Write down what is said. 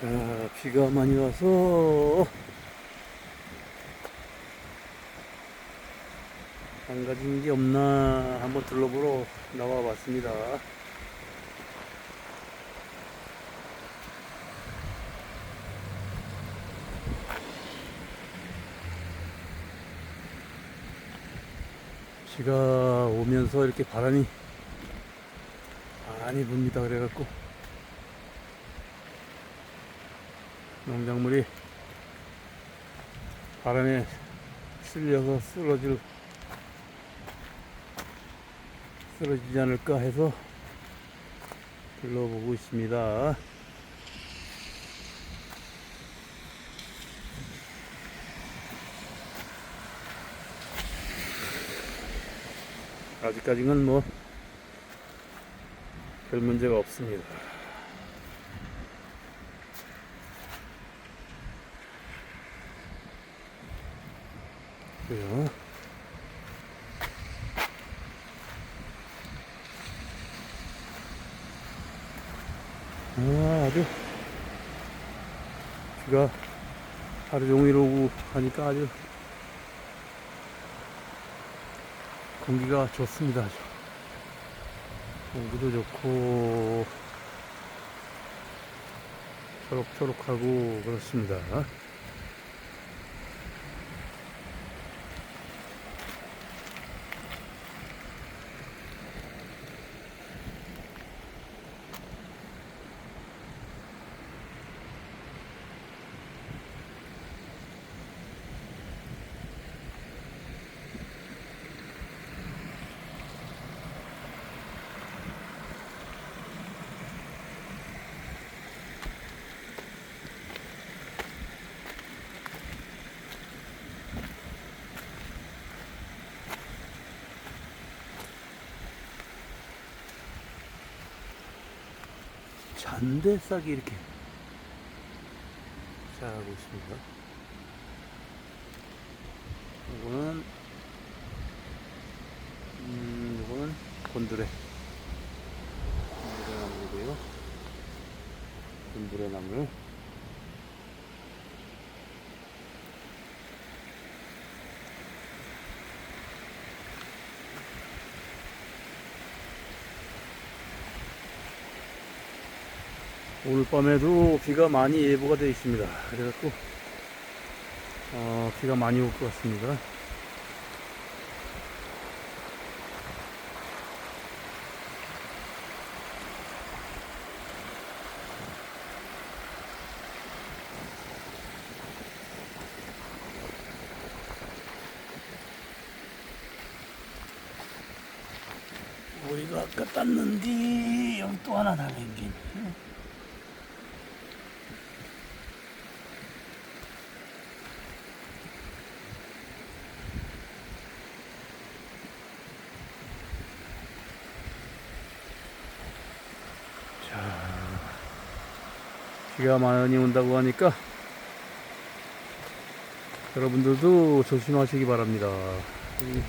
자, 비가 많이 와서 망가진 게 없나 한번 둘러보러 나와 봤습니다. 비가 오면서 이렇게 바람이 많이 붑니다. 그래갖고 농작물이 바람에 쓸려서 쓰러질 쓰러지지 않을까 해서 둘러보고 있습니다. 아직까지는 뭐 별 문제가 없습니다. 그래요. 아, 아주 비가 하루 종일 오고 하니까 아주 공기가 좋습니다. 아주. 공기도 좋고 초록초록하고 그렇습니다. 잔대싹이 이렇게 자라고 있습니다. 이거는 음, 이거는 곤드레 곤드레 나무고요. 곤드레 나무. 오늘 밤에도 비가 많이 예보가 되어 있습니다. 그래갖고 어, 비가 많이 올 것 같습니다. 우리가 아까 땄는데 여기 또 하나 달린게 자, 비가 많이 온다고 하니까 여러분들도 조심하시기 바랍니다. 이